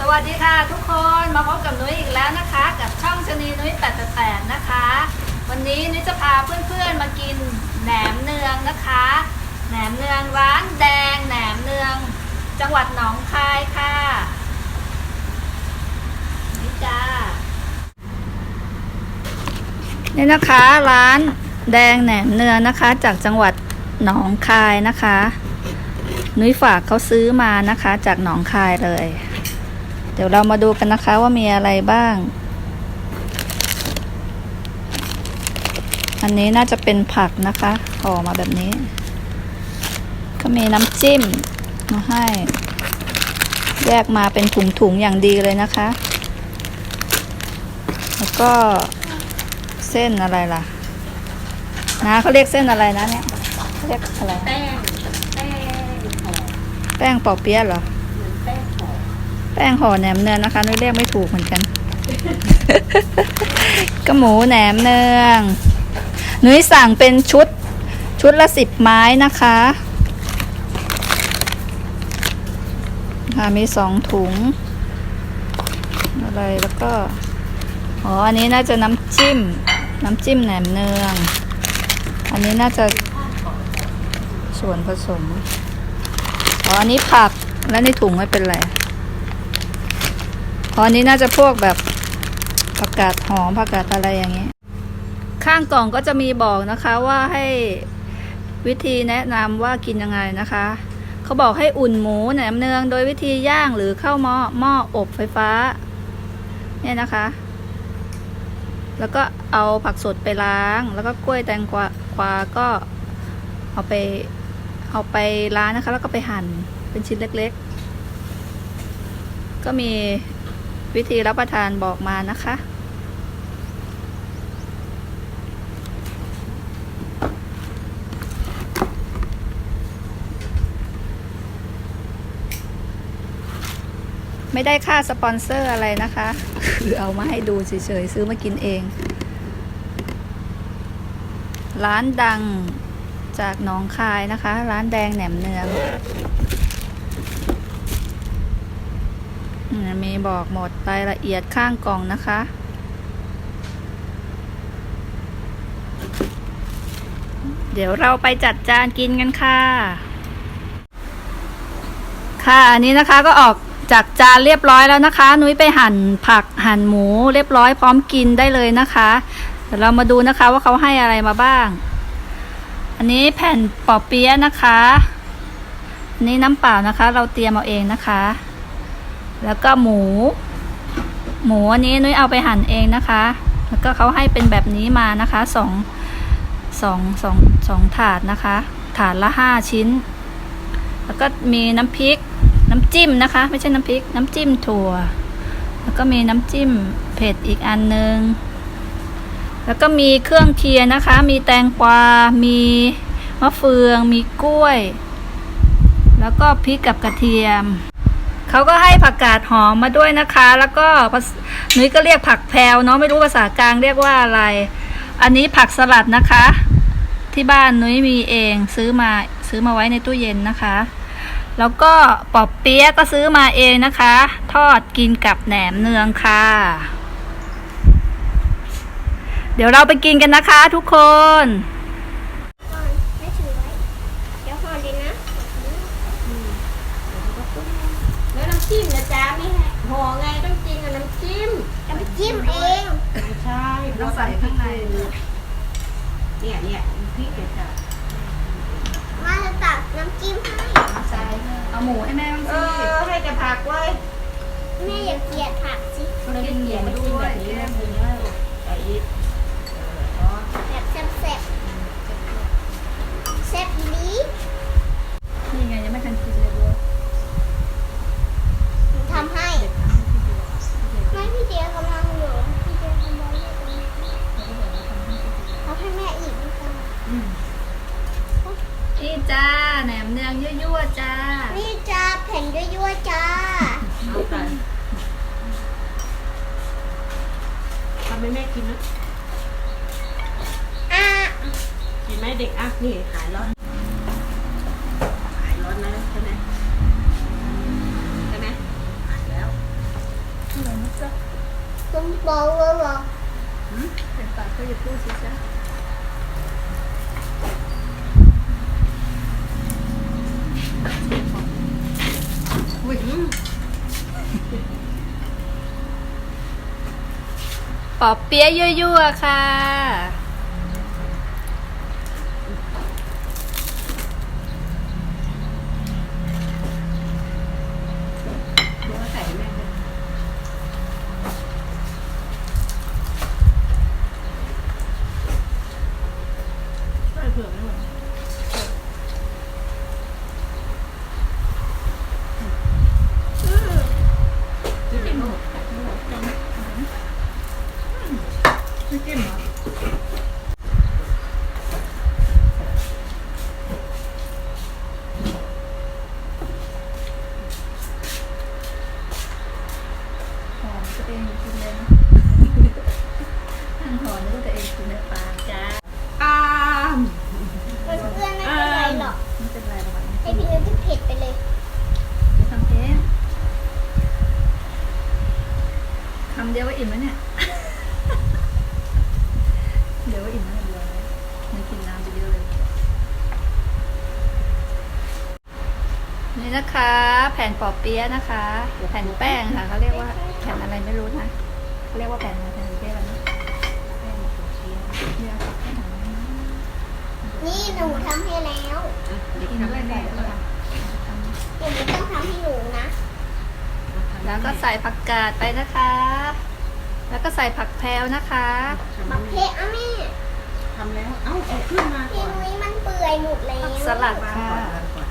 สวัสดีค่ะทุกคนมาพบกับนุ้ยอีกแล้วนะคะ กับช่องชนีนุ้ยแปดแปดนะคะ วันนี้นุ้ยจะพาเพื่อนๆมากินแหนมเนืองนะคะแหนมเนืองร้านแดงแหนมเนือง จังหวัดหนองคายค่ะนี่จ้านี่นะคะร้านแดงแหนมเนืองนะคะ จากจังหวัดหนองคายนะคะ นุ้ยฝากเขาซื้อมานะคะ จากหนองคายเลย เดี๋ยวเรามาดูกันนะคะว่ามีอะไรบ้าง อันนี้น่าจะเป็นผักนะคะห่อมาแบบนี้ ก็มีน้ำจิ้มมาให้ แยกมาเป็นถุงๆอย่างดีเลยนะคะ แล้วก็เส้นอะไรล่ะ นะเขาเรียกเส้นอะไรนะเนี่ยเขาเรียกอะไร แป้ง แป้งหอมแป้งปอเปี๊ยะเหรอ เหมือนแป้งหอม แป้งห่อแหนมเนืองนะคะนุ้ยเรียกไม่ถูกเหมือนกัน ก็หมูแหนมเนืองนุ้ยสั่งเป็นชุดชุดละสิบไม้นะคะค่ะมีสองถุง อะไรแล้วก็ อ๋อ อันนี้น่าจะน้ำจิ้ม น้ำจิ้มแหนมเนือง อันนี้น่าจะส่วนผสม อ๋อ อันนี้ผัก แล้วในถุงไม่เป็นไร อ๋อนนี้น่าจะพวกแบบผักกาดหอมผักกาดอะไรอย่างนี้ข้างกล่องก็จะมีบอกนะคะว่าให้วิธีแนะนำว่ากินยังไงนะคะ เขาบอกให้อุ่นหมูแหนมเนืองโดยวิธีย่างหรือเข้าหม้อหม้ออบไฟฟ้า เนี่ยนะคะ แล้วก็เอาผักสดไปล้าง แล้วก็กล้วยแตงกวาควาก็เอาไปเอาไปล้างนะคะ แล้วก็ไปหั่นเป็นชิ้นเล็ก ๆ ก็มี วิธีรับประทานบอกมานะคะ ไม่ได้ค่าสปอนเซอร์อะไรนะคะ คือเอามาให้ดูเฉยๆ ซื้อมากินเอง ร้านดังจากหนองคายนะคะ ร้านแดงแหนมเนือง มีบอกหมดรายละเอียดข้างกล่องนะคะ เดี๋ยวเราไปจัดจานกินกันค่ะ ค่ะอันนี้นะคะก็ออกจากจานเรียบร้อยแล้วนะคะ นุ้ยไปหั่นผักหั่นหมูเรียบร้อยพร้อมกินได้เลยนะคะเดี๋ยวเรามาดูนะคะว่าเขาให้อะไรมาบ้าง อันนี้แผ่นปอเปี๊ยะนะคะ อันนี้น้ำเปล่านะคะ เราเตรียมเอาเองนะคะ แล้วก็หมู หมูอันนี้นุ้ยเอาไปหั่นเองนะคะ แล้วก็เขาให้เป็นแบบนี้มานะคะสองสองสองสองถาดนะคะ ถาดละห้าชิ้น แล้วก็มีน้ำพริก น้ำจิ้มนะคะ ไม่ใช่น้ำพริก น้ำจิ้มถั่ว แล้วก็มีน้ำจิ้มเผ็ดอีกอันหนึ่งแล้วก็มีเครื่องเคียงนะคะ มีแตงกวา มีมะเฟือง มีกล้วย แล้วก็พริกกับกระเทียม เขาก็ให้ผักกาดหอมมาด้วยนะคะ แล้วก็นุ้ยก็เรียกผักแพรวเนาะไม่รู้ภาษากลางเรียกว่าอะไร อันนี้ผักสลัดนะคะ ที่บ้านนุ้ยมีเองซื้อมาซื้อมาไว้ในตู้เย็นนะคะ แล้วก็ปอบเปี๊ยะก็ซื้อมาเองนะคะ ทอดกินกับแหนมเนืองค่ะ เดี๋ยวเราไปกินกันนะคะทุกคน ก่อนไม่ถือไว้ เดี๋ยวห่อเลยนะ แล้วน้ำ จิ้มนะจ๊ะไม่ให้ห่อไงต้องกินกับน้ำจิ้มจะไปจิ้มเองไม่ใช่ต้องใส่ข้างในเนี่ยเนี่ยพริกเดี๋ยวจะมาจะตักน้ำจิ้มให้ใส่เอาหมูให้แม่บ้างเอสิอให้แต่ผักไว้แม่อย่าเกลียดผักสิเรากินเหยียบไม่กินแบบนี้นะคุณว่าใส่อีกเออแบบแซ่บแซ่บแซ่บอีหลี นี่ไงยังไม่ทันกินเลยด้วย หนูทำให้ ไม่พี่เดียกำลังอยู่พี่เดียกำลังอยู่ตรงนี้เอาให้แม่อีกดีกว่า นี่จ้า แหนมเนืองยั่วๆจ้า นี่จ้าแผ่นยั่วๆจ้าเอาไปทำให้แม่กินนะอะเห็นไหมเด็กอะนี่หายร้อนหายร้อนแล้วใช่ไหมใช่ไหมหายแล้วคุณบอกว่าบอกเป็นปากก็อย่าพูดสิจ๊ะ ปอบเปี๊ยะยั่วๆค่ะ ดูว่าใส่แม่เลย ใส่เผือกไม่หมด จิ้มหมด ไม่จิ้มเหรอหอมตัวเองกินเลยนะนั่งหอมนึกว่าตัวเองกินในปากจ้า อ้าม เพื่อนๆไม่เป็นไรหรอก ไม่เป็นไรหรอก ให้พี่นุ้ยที่เผ็ดไปเลย ไม่ทำเองคำเดียวว่าอิ่มแล้วเนี่ย เดี๋ยวว่าอิ่มแล้วเดี๋ยวไม่กินน้ำไปเยอะเลย นี่นะคะ แผ่น ปอเปี๊ยะนะคะ แผ่นแป้งค่ะเขาเรียกว่าแผ่นอะไรไม่รู้นะเขาเรียกว่าแผ่นอะไรแผ่นเปี๊ยะอะไรนะแป้งปอเปี๊ยะเนี่ยค่ะแป้งอะไรนะนี่หนูทำให้แล้วเด็กกินทำด้วยได้กันแล้วเดี๋ยวหนูต้องทำให้หนูนะ แล้วก็ใส่ผักกาดไปนะคะ แล้วก็ใส่ผักแพรวนะคะบักเพะอะแม่ทำแล้ว เอ้าเอาขึ้นมาพี่นุ้ยมันเปื่อยหมดแล้วผักสลัดวางค่ะ ก่อนวางก่อน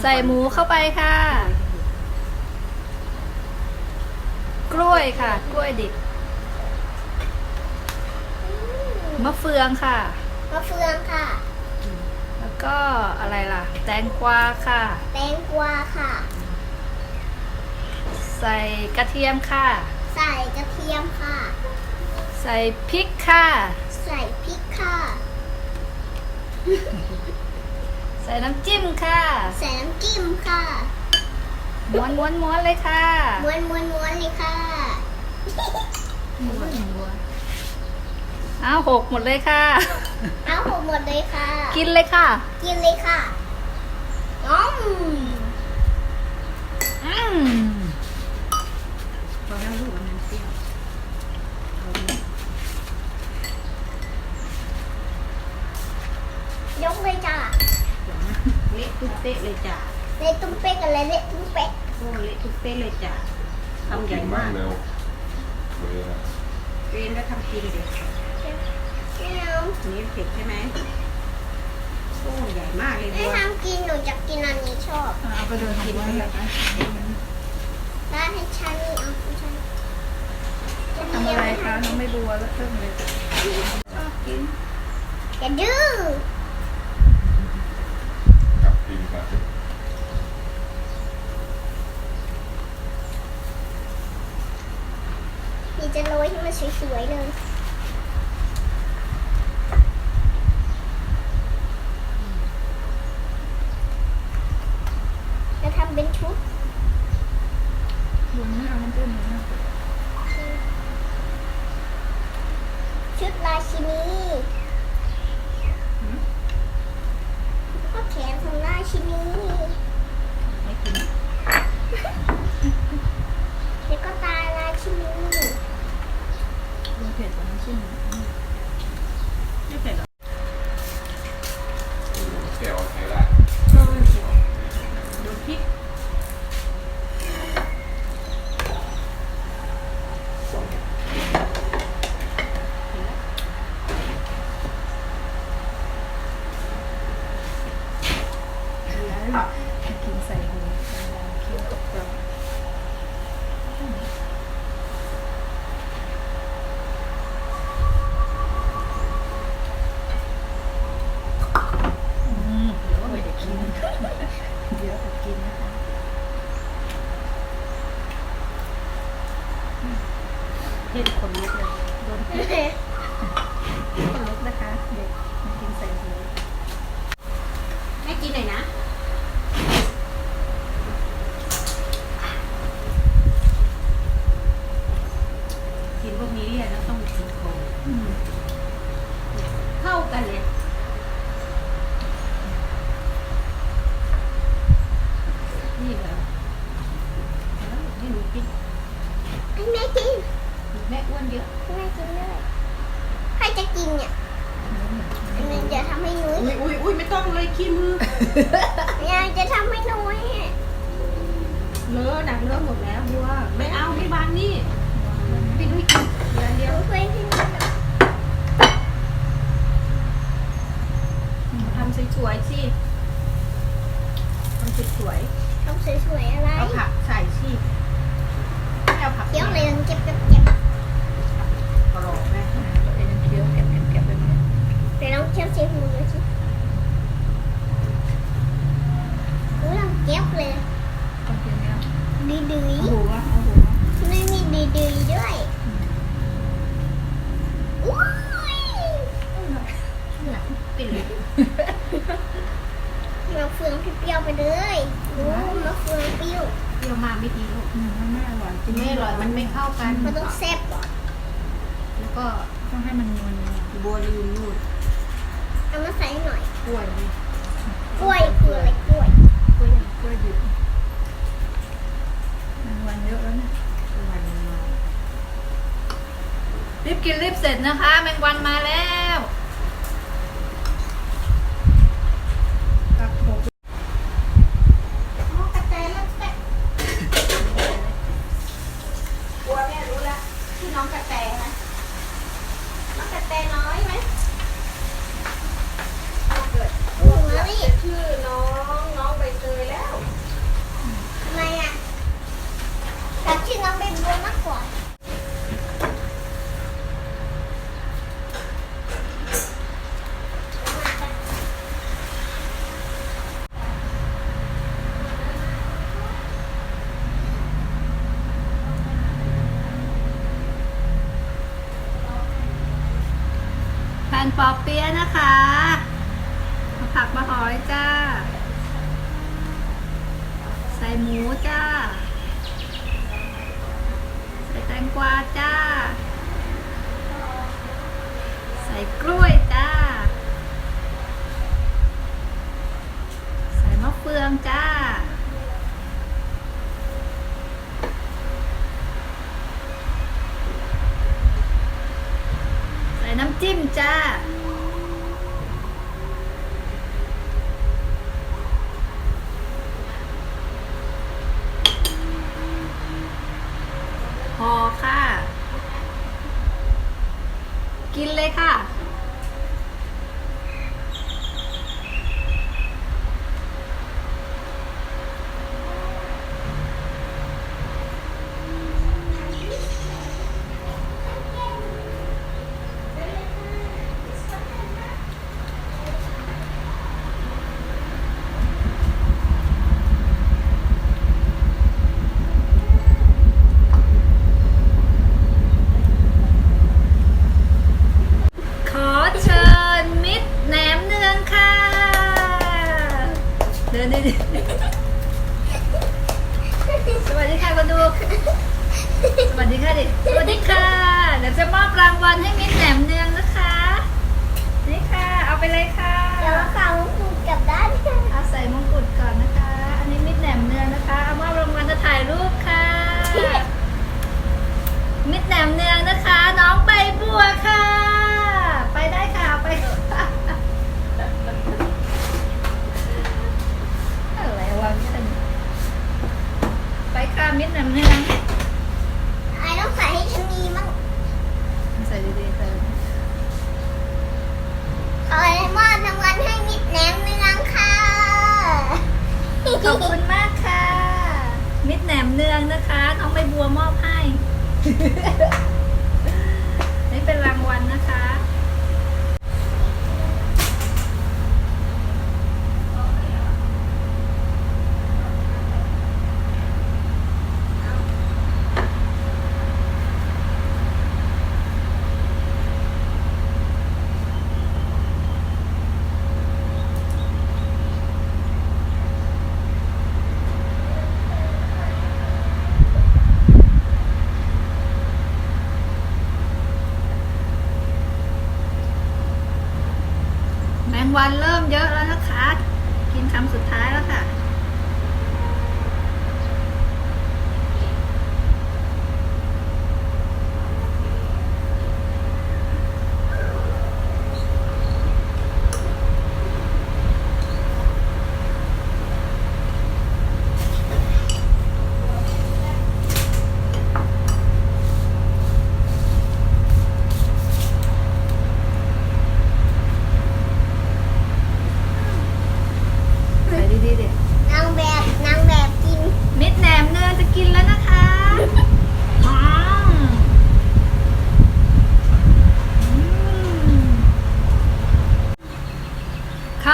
ใส่หมูเข้าไปค่ะ กล้วยค่ะ กล้วยดิบอืมมะเฟืองค่ะ มะเฟืองค่ะ แล้วก็อะไรล่ะ แตงกวาค่ะ แตงกวาค่ะ ใส่กระเทียมค่ะ ใส่กระเทียมค่ะ ใส่พริกค่ะ ใส่พริกค่ะ ใส่น้ำจิ้มค่ะใส่น้ำจิ้มค่ะม้วนม้วนม้วนเลยค่ะม้วนม้วนม้วนเลยค่ะม้วนม้วนอ้าวหกหมดเลยค่ะ เอาหมดหมดเลยค่ะ กินเลยค่ะ กินเลยค่ะน้องอืมพอแล้วลูกมันเปรี้ยวเอาเลยยกเลยจ้ะเดี๋ยวนะเละตุ๊กเป๊ะเลยจ้ะเละตุ้มเป๊กกันเลยเละตุ้มเป๊กโอ้เละตุ๊กเป๊ะเลยจ้ะทำใหญ่มากเร็วเลยนะเรียนแล้วทำกินเด็กไม่เอานี่เผ็ดใช่ไหมโอ้ใหญ่มากเลยไม่บัวทำกินหนูจะกินอันนี้ชอบ เอาไปเดินกินทำไปไว้เลยนะได้ให้ฉันนี่เอาให้ฉันทำอะไรคะน้องไม่บัวแล้วเพิ่มเลยชอบกิน อย่าดื้อ กับกินกันนี่จะโรยให้มันสวยๆเลยจะทำเป็นชุด ลุงไม่เอาน้ำจิ้มเลยนะ ชุดราชินีก็แขนของราชินี ไม่กิน แล้วก็ตาราชินี ลุงเผ็ดกว่าน้ำจิ้ม ไม่เผ็ดหรอก แก้วใช้ได้ เออเผ็ดดูพริก แล้วกินใส่หูเคี้ยวกับเราอืมเดี๋ยวไปเด็กกินเดี๋ยวไปกินนะคะ เผ็ดคนลุกเลย คนพิษคนลุกนะคะ เด็กมากินใส่หูแม่กินหน่อยนะ กิน ให้แม่กิน แม่อ้วนเยอะ ให้แม่กินด้วยใครจะกินเนี่ยอันนี้จะทำให้นุ้ย อุ้ยอุ้ยอุ้ยไม่ต้อง เลยขี้มือยายจะทำให้นุ้ยเลอะดักเลอะหมดแล้วบัวไม่เอาไม่บางนี่พี่นุ้ยกินเดี๋ยวเดี๋ยวนุ้ยเคยที่นี่นะทำสวยๆสิทำสวยทำสวยๆอะไรๆเอาผักใส่สิไม่เอาผักเคี้ยวเลยเก็บเก็บเก็บกรอบไหมตัวเองเคี้ยวเก็บเก็บเก็บไปหมดเดี๋ยวลองเคี้ยวเสียมือสินุ้ยล องเก็บเลยต้องกินเนี่ยดีดีเอาหูวะเอาหูวะไม่มีดีดีด้วยอุ้ยปิดเลยมะเฟืองเปรี้ยวๆไปเลยดูมะเฟืองเปรี้ยวเปรี้ยวมากไม่ดีลูกอืมมันไม่อร่อยจริงไม่อร่อยมันไม่เข้ากัน มันต้องแซ่บก่อนแล้วก็ต้องให้มันมันบัวลืมนู่นเอามาใส่หน่อยกล้วยนี่กล้วยคืออะไรกล้วย กล้วยกล้วยดิบมันวันเยอะแล้วเนี่ยวันมารีบกินรีบเสร็จนะคะ แมงวันมาแล้วกับผม อ๋อกระเตยมันแซ่บ บัวแม่รู้แล้วที่น้องกระแตนะ น้องกระเตยน้อยไหม เกิด หัวนี่ ชื่อน้องน้องใบเตยแล้ว ทำไมอะกับชื่อน้องเป็นบัวมากกว่า แผ่ นปอเปี๊ยะนะคะ ผักมาหอยจ้า ใส่หมูจ้า ใส่แตงกวาจ้า ใส่กล้วยจ้า ใส่มะเฟืองจ้า ใส่น้ำ จิ้มจ้า พอค่ะ กินเลยค่ะ ขอเชิญมิตรแหนมเนืองค่ะ เดินดิสวัสดีค่ะคนดู ส วัสดีค่ะดิสวัสดีค่ะเดี๋ยวจะมอบรางวัลให้มิตรแหนมเนืองนะคะ นี่ค่ะ เอาไปเลยค่ะเดี๋ยวฟังพูดกลับด้านค่ะเอาใส่มงกุฎก่อนนะคะ อันนี้มิตรแหนมเนืองนะคะเอามอบรางวัลจะถ่ายรูปค่ะ มิตรแหนมเนืองนะคะ น้องใบบัวค่ะ ไปได้ค่ะไปค่ะอะไรวะฉันไปค่ะมิตรแหนมเนือง ไอ้ต้องใส่ให้ฉันมีมั่ง ใส่ดีๆใส่ ขอเลยมอบรางวัลให้มิดแหนมเนืองค่ะ ขอบคุณมากค่ะ มิตรแหนมเนืองนะคะ น้องใบบัวมอบให้ นี่เป็นรางวัลนะคะ แมงวัน เริ่มเยอะแล้วนะคะ กินคำสุดท้ายแล้วค่ะ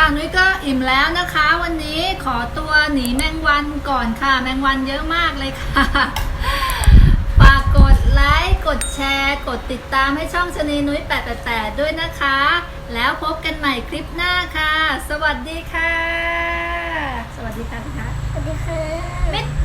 อิ่มแล้วนะคะ วันนี้ขอตัวหนีแมงวันก่อนค่ะ แมงวันเยอะมากเลยค่ะ ฝากกดไลค์กดแชร์ กดติดตามให้ช่องชะนีนุ้ย888 ด้วยนะคะ แล้วพบกันใหม่คลิปหน้าค่ะ สวัสดีค่ะ สวัสดีค่ะนะคะสวัสดีค่ะ